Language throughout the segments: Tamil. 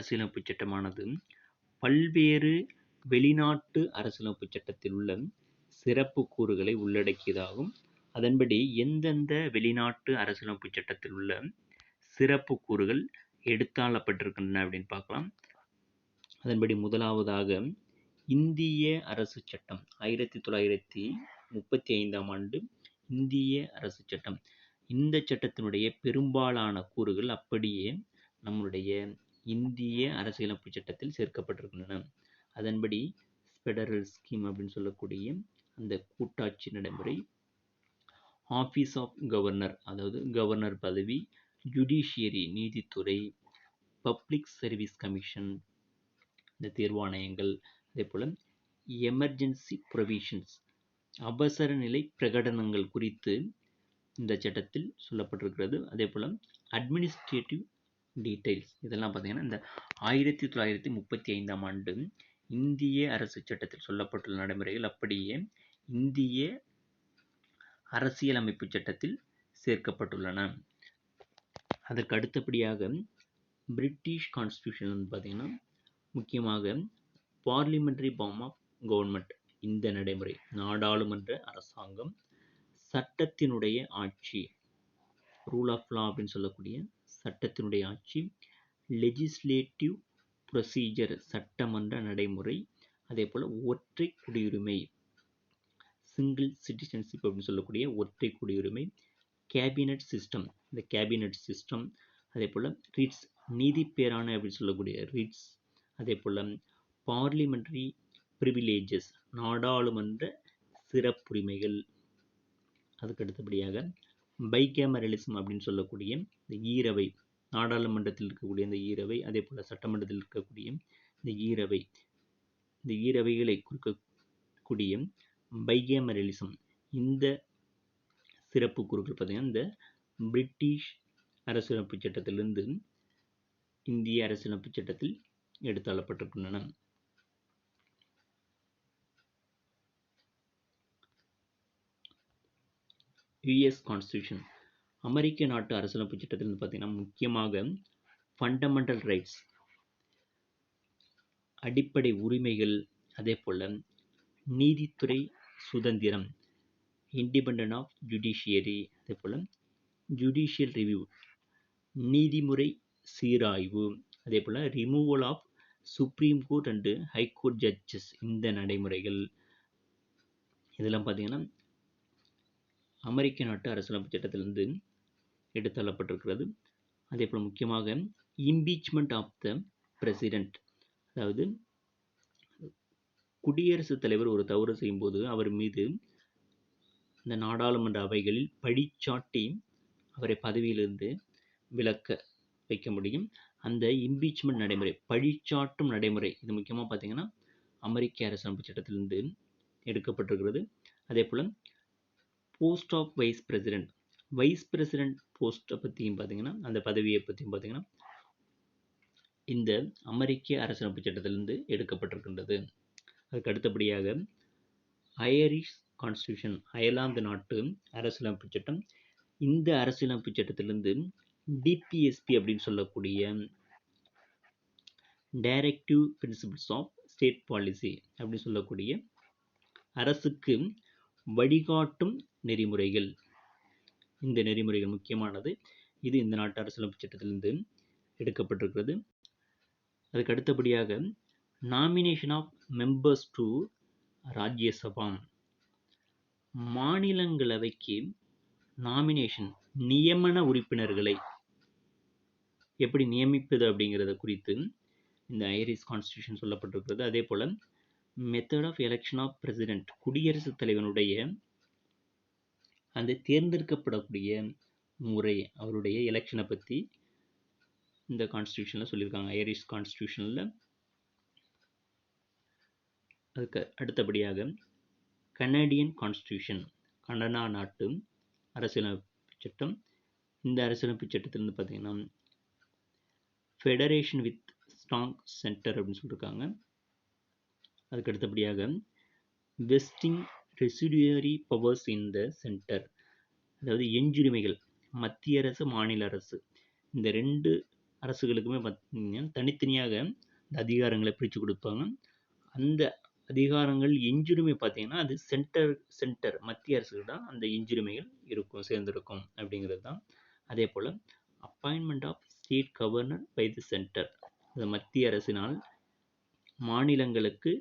அரசியலமைப்பு சட்டமானது பல்வேறு வெளிநாட்டு அரசியலமைப்பு சட்டத்தில் உள்ள சிறப்பு கூறுகளை உள்ளடக்கியதாகும். அதன்படி எந்தெந்த வெளிநாட்டு அரசியலமைப்பு சட்டத்தில் உள்ள சிறப்பு கூறுகள் எடுத்தாளப்பட்டிருக்கின்றன அப்படின்னு பார்க்கலாம். அதன்படி முதலாவதாக இந்திய அரசு சட்டம். ஆயிரத்தி தொள்ளாயிரத்தி முப்பத்தி ஐந்தாம் ஆண்டு இந்திய அரசு சட்டம். இந்த சட்டத்தினுடைய பெரும்பாலான கூறுகள் அப்படியே நம்முடைய இந்திய அரசியலமைப்பு சட்டத்தில் சேர்க்கப்பட்டிருக்கின்றன. அதன்படி ஃபெடரல் ஸ்கீம் அப்படின்னு சொல்லக்கூடிய அந்த கூட்டாட்சி நடைமுறை ஆஃபீஸ் ஆஃப் கவர்னர் அதாவது கவர்னர் பதவி ஜுடிஷியரி நீதித்துறை பப்ளிக் சர்வீஸ் கமிஷன் இந்த தேர்வாணையங்கள் அதே போல் எமர்ஜென்சி ப்ரொவிஷன்ஸ் அவசர நிலை பிரகடனங்கள் குறித்து இந்த சட்டத்தில் சொல்லப்பட்டிருக்கிறது. அதே போல் அட்மினிஸ்ட்ரேட்டிவ் டீட்டெயில்ஸ் இதெல்லாம் பார்த்தீங்கன்னா இந்த ஆயிரத்தி தொள்ளாயிரத்தி முப்பத்தி ஐந்தாம் ஆண்டு இந்திய அரசு சட்டத்தில் சொல்லப்பட்டுள்ள நடைமுறைகள் அப்படியே இந்திய அரசியலமைப்பு சட்டத்தில் சேர்க்கப்பட்டுள்ளன. அதற்கு அடுத்தபடியாக பிரிட்டிஷ் கான்ஸ்டியூஷன் வந்து பார்த்திங்கன்னா முக்கியமாக பார்லிமெண்ட்ரி ஃபார்ம் ஆஃப் கவர்மெண்ட் இந்த நடைமுறை நாடாளுமன்ற அரசாங்கம் சட்டத்தினுடைய ஆட்சி ரூல் ஆஃப் லா அப்படின்னு சொல்லக்கூடிய சட்டத்தினுடைய ஆட்சி லெஜிஸ்லேட்டிவ் ப்ரொசீஜர் சட்டமன்ற நடைமுறை அதே போல் ஒற்றை குடியுரிமை சிங்கிள் சிட்டிசன்ஷிப் அப்படின்னு சொல்லக்கூடிய ஒற்றை குடியுரிமை கேபினட் சிஸ்டம் இந்த கேபினட் சிஸ்டம் அதே போல் ரிட்ஸ் நீதி பேரான அப்படின்னு சொல்லக்கூடிய ரிட்ஸ் அதே போல் பார்லிமெண்ட்ரி ப்ரிவிலேஜஸ் நாடாளுமன்ற சிறப்புரிமைகள் அதுக்கு அடுத்தபடியாக பைகேமரலிசம் அப்படின்னு சொல்லக்கூடிய இந்த ஈரவை நாடாளுமன்றத்தில் இருக்கக்கூடிய இந்த ஈரவை அதே போல் சட்டமன்றத்தில் இருக்கக்கூடிய இந்த ஈரவை இந்த ஈரவைகளை குறிக்கக்கூடிய பைகேமரலிசம் இந்த சிறப்பு குறுக்கள் பார்த்திங்கன்னா இந்த பிரிட்டிஷ் அரசியலமைப்பு சட்டத்திலிருந்து இந்திய அரசியலமைப்பு சட்டத்தில் எடுத்தாளப்பட்டிருக்கின்றன. யுஎஸ் கான்ஸ்டியூஷன் அமெரிக்க நாட்டு அரசியலமைப்பு சட்டத்தில் பார்த்தீங்கன்னா முக்கியமாக ஃபண்டமெண்டல் ரைட்ஸ் அடிப்படை உரிமைகள் அதே போல் நீதித்துறை சுதந்திரம் இண்டிபெண்ட் ஆஃப் ஜுடிஷியரி அதே போல் ஜுடிஷியல் ரிவ்யூ நீதிமுறை சீராய்வு அதே போல் removal of supreme court and high court judges இந்த நடைமுறைகள். இதெல்லாம் பார்த்தீங்கன்னா அமெரிக்க நாட்டு அரசியலமைப்பு சட்டத்திலிருந்து எடுத்தள்ளப்பட்டிருக்கிறது. அதே போல் முக்கியமாக இம்பீச்மெண்ட் ஆஃப் த பிரசிடெண்ட் அதாவது குடியரசுத் தலைவர் ஒரு தவறு செய்யும்போது அவர் மீது இந்த நாடாளுமன்ற அவைகளில் பழிச்சாட்டி அவரை பதவியிலிருந்து விலக்க வைக்க முடியும். அந்த இம்பீச்மெண்ட் நடைமுறை பழிச்சாட்டும் நடைமுறை இது முக்கியமாக பார்த்தீங்கன்னா அமெரிக்க அரசமைப்பு சட்டத்திலிருந்து எடுக்கப்பட்டிருக்கிறது. அதே போல் post of vice president vice president போஸ்ட்டை பற்றியும் பார்த்தீங்கன்னா அந்த பதவியை பற்றியும் பார்த்தீங்கன்னா இந்த அமெரிக்க அரசமைப்பு சட்டத்திலிருந்து எடுக்கப்பட்டிருக்கின்றது. அதுக்கு அடுத்தபடியாக ஐரிஷ் கான்ஸ்டியூஷன் அயர்லாந்து நாட்டு அரசியலமைப்பு சட்டம். இந்த அரசியலமைப்பு சட்டத்திலிருந்து டிபிஎஸ்பி அப்படின்னு சொல்லக்கூடிய directive principles of state policy அப்படின்னு சொல்லக்கூடிய அரசுக்கு வழிகாட்டும் நெறிமுறைகள். இந்த நெறிமுறைகள் முக்கியமானது இது இந்த நாட்டு அரசியலமைப்பு சட்டத்திலிருந்து எடுக்கப்பட்டிருக்கிறது. அதுக்கு அடுத்தபடியாக nomination of members to Rajya Sabha. மாநிலங்களவைக்கு நாமினேஷன் நியமன உறுப்பினர்களை எப்படி நியமிப்பது அப்படிங்கிறத குறித்து இந்த ஐரிஸ் கான்ஸ்டியூஷன் சொல்லப்பட்டிருக்கிறது. அதே போல் method of election of president குடியரசுத் தலைவனுடைய அந்த தேர்ந்தெடுக்கப்படக்கூடிய முறை அவருடைய எலெக்ஷனை பற்றி இந்த கான்ஸ்டியூஷனில் சொல்லியிருக்காங்க. ஐரிஷ் கான்ஸ்டியூஷனில் அதுக்கு அடுத்தபடியாக கனடியன் கான்ஸ்டியூஷன் கனடா நாட்டு அரசியலமைப்பு சட்டம். இந்த அரசியலமைப்பு சட்டத்திலிருந்து பார்த்தீங்கன்னா ஃபெடரேஷன் வித் ஸ்ட்ராங் சென்டர் அப்படின்னு சொல்லியிருக்காங்க அதுக்கு அடுத்தபடியாக vesting residuary powers in the centre அதாவது எஞ்சுரிமைகள் மத்திய அரசு மாநில அரசு. இந்த ரெண்டு அரசுகளுக்குமே பார்த்தீங்கன்னா தனித்தனியாக இந்த அதிகாரங்களை பிரித்து கொடுப்பாங்க. அந்த அதிகாரங்கள் எஞ்சுரிமை பார்த்தீங்கன்னா அது சென்டர் சென்டர் மத்திய அரசுக்கு தான் அந்த எஞ்சுரிமைகள் இருக்கும் சேர்ந்திருக்கும் அப்படிங்கிறது தான். அதே போல் appointment of state governor by the centre அது மத்திய அரசினால் மாநிலங்களுக்கு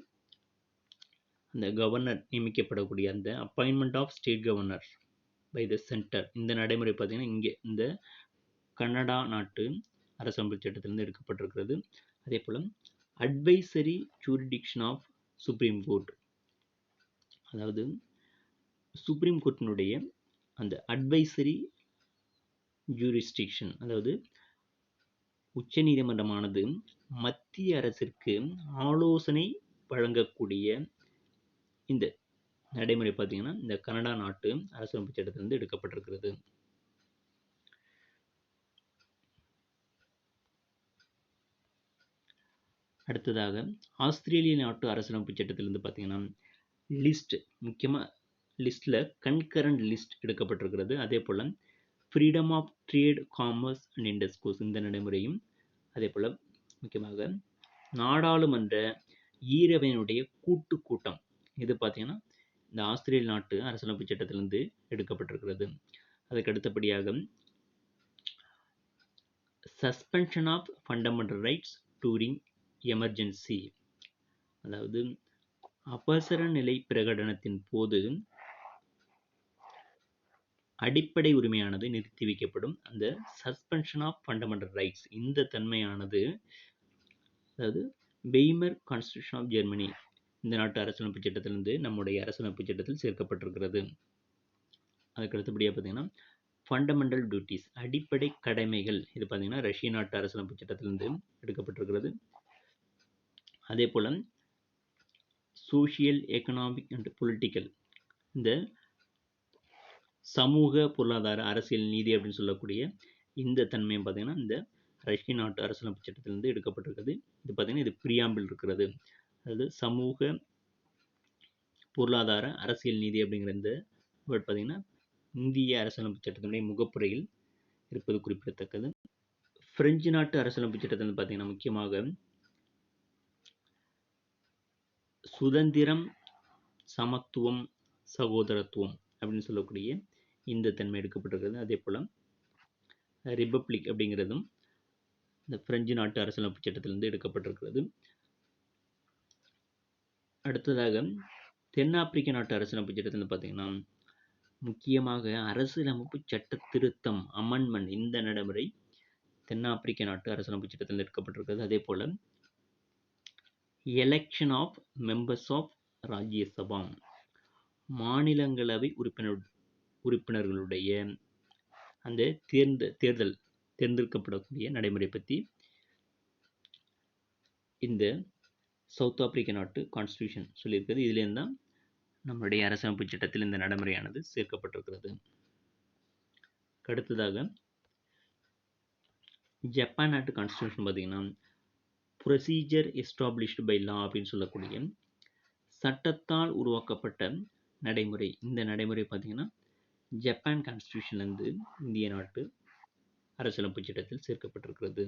அந்த கவர்னர் நியமிக்கப்படக்கூடிய அந்த appointment of state governor by the centre இந்த நடைமுறை பார்த்திங்கன்னா இங்கே இந்த கனடா நாட்டு அரசமைப்பு சட்டத்திலிருந்து எடுக்கப்பட்டிருக்கிறது. அதே போல் advisory jurisdiction of supreme court அதாவது சுப்ரீம் கோர்ட்டினுடைய அந்த அட்வைசரி ஜூரிஸ்டிக்ஷன் அதாவது உச்ச நீதிமன்றமானது மத்திய அரசிற்கு ஆலோசனை வழங்கக்கூடிய இந்த நடைமுறை பார்த்தீங்கன்னா இந்த கனடா நாட்டு அரசமைப்பு சட்டத்திலிருந்து எடுக்கப்பட்டிருக்கிறது. அடுத்ததாக ஆஸ்திரேலிய நாட்டு அரசியலமைப்பு சட்டத்திலிருந்து பார்த்தீங்கன்னா லிஸ்ட் முக்கியமாக லிஸ்ட்டில் கன்கரண்ட் லிஸ்ட் எடுக்கப்பட்டிருக்கிறது. அதே போல் freedom of trade commerce and intercourse இந்த நடைமுறையும் அதே போல் முக்கியமாக நாடாளுமன்ற ஈரவையினுடைய கூட்டு கூட்டம் இது பார்த்தீங்கன்னா இந்த ஆஸ்திரேலிய நாட்டு அரசியலமைப்பு சட்டத்திலிருந்து எடுக்கப்பட்டிருக்கிறது. அதுக்கு அடுத்தபடியாக suspension of fundamental rights during emergency அதாவது அவசர நிலை பிரகடனத்தின் போது அடிப்படை உரிமையானது நிறுத்தி வைக்கப்படும். அந்த சஸ்பென்ஷன் ஆஃப் ஃபண்டமெண்டல் ரைட்ஸ் இந்த தன்மையானது அதாவது வெய்மர் கான்ஸ்டியூஷன் ஆஃப் ஜெர்மனி இந்த நாட்டு அரசியலமைப்பு சட்டத்திலிருந்து நம்முடைய அரசியலமைப்பு சட்டத்தில் சேர்க்கப்பட்டிருக்கிறது. அதுக்கு அடுத்தபடியாக பார்த்தீங்கன்னா ஃபண்டமெண்டல் டியூட்டிஸ் அடிப்படை கடமைகள் இது பார்த்தீங்கன்னா ரஷ்ய நாட்டு அரசியலமைப்பு சட்டத்திலிருந்து எடுக்கப்பட்டிருக்கிறது. அதே போல் சோஷியல் எக்கனாமிக் அண்ட் பொலிட்டிக்கல் இந்த சமூக பொருளாதார அரசியல் நீதி அப்படின்னு சொல்லக்கூடிய இந்த தன்மையும் பார்த்தீங்கன்னா இந்த ரஷ்ய நாட்டு அரசியலமைப்பு சட்டத்திலிருந்து எடுக்கப்பட்டிருக்கிறது. இது பார்த்தீங்கன்னா இது பிரியாம்பில் இருக்கிறது. அதாவது சமூக பொருளாதார அரசியல் நீதி அப்படிங்கிற இந்த வேர்ட் இந்திய அரசியலமைப்பு சட்டத்தினுடைய முகப்புரையில் இருப்பது குறிப்பிடத்தக்கது. பிரெஞ்சு நாட்டு அரசியலமைப்பு சட்டத்தில் பார்த்திங்கன்னா முக்கியமாக சுதந்திரம் சமத்துவம் சகோதரத்துவம் அப்படின்னு சொல்லக்கூடிய இந்த தன்மை எடுக்கப்பட்டிருக்கிறது. அதே போல் ரிப்பப்ளிக் அப்படிங்கிறதும் இந்த பிரெஞ்சு நாட்டு அரசியலமைப்பு சட்டத்திலிருந்து எடுக்கப்பட்டிருக்கிறது. அடுத்ததாக தென்னாப்பிரிக்க நாட்டு அரசியலமைப்பு சட்டத்தில் பார்த்தீங்கன்னா முக்கியமாக அரசியலமைப்பு சட்ட திருத்தம் அமன்மெண்ட் இந்த நடைமுறை தென்னாப்பிரிக்க நாட்டு அரசியலமைப்பு சட்டத்தில் எடுக்கப்பட்டிருக்கிறது. அதே போல் election of members of Rajya Sabha மாநிலங்களவை உறுப்பினர் உறுப்பினர்களுடைய அந்த தேர்ந்த தேர்தல் தேர்ந்தெடுக்கப்படக்கூடிய நடைமுறை பற்றி இந்த சவுத் ஆப்பிரிக்க நாட்டு கான்ஸ்டியூஷன் சொல்லியிருக்கிறது. இதுலேருந்து தான் நம்மளுடைய அரசமைப்பு சட்டத்தில் இந்த நடைமுறையானது சேர்க்கப்பட்டிருக்கிறது. அடுத்ததாக ஜப்பான் நாட்டு கான்ஸ்டியூஷன் பார்த்திங்கன்னா ப்ரொசீஜர் எஸ்டாப்ளிஷ்டு பை லா அப்படின்னு சொல்லக்கூடிய சட்டத்தால் உருவாக்கப்பட்ட நடைமுறை. இந்த நடைமுறை பார்த்தீங்கன்னா ஜப்பான் கான்ஸ்டியூஷன்லேருந்து இந்திய நாட்டு அரசியலமைப்பு சட்டத்தில் சேர்க்கப்பட்டிருக்கிறது.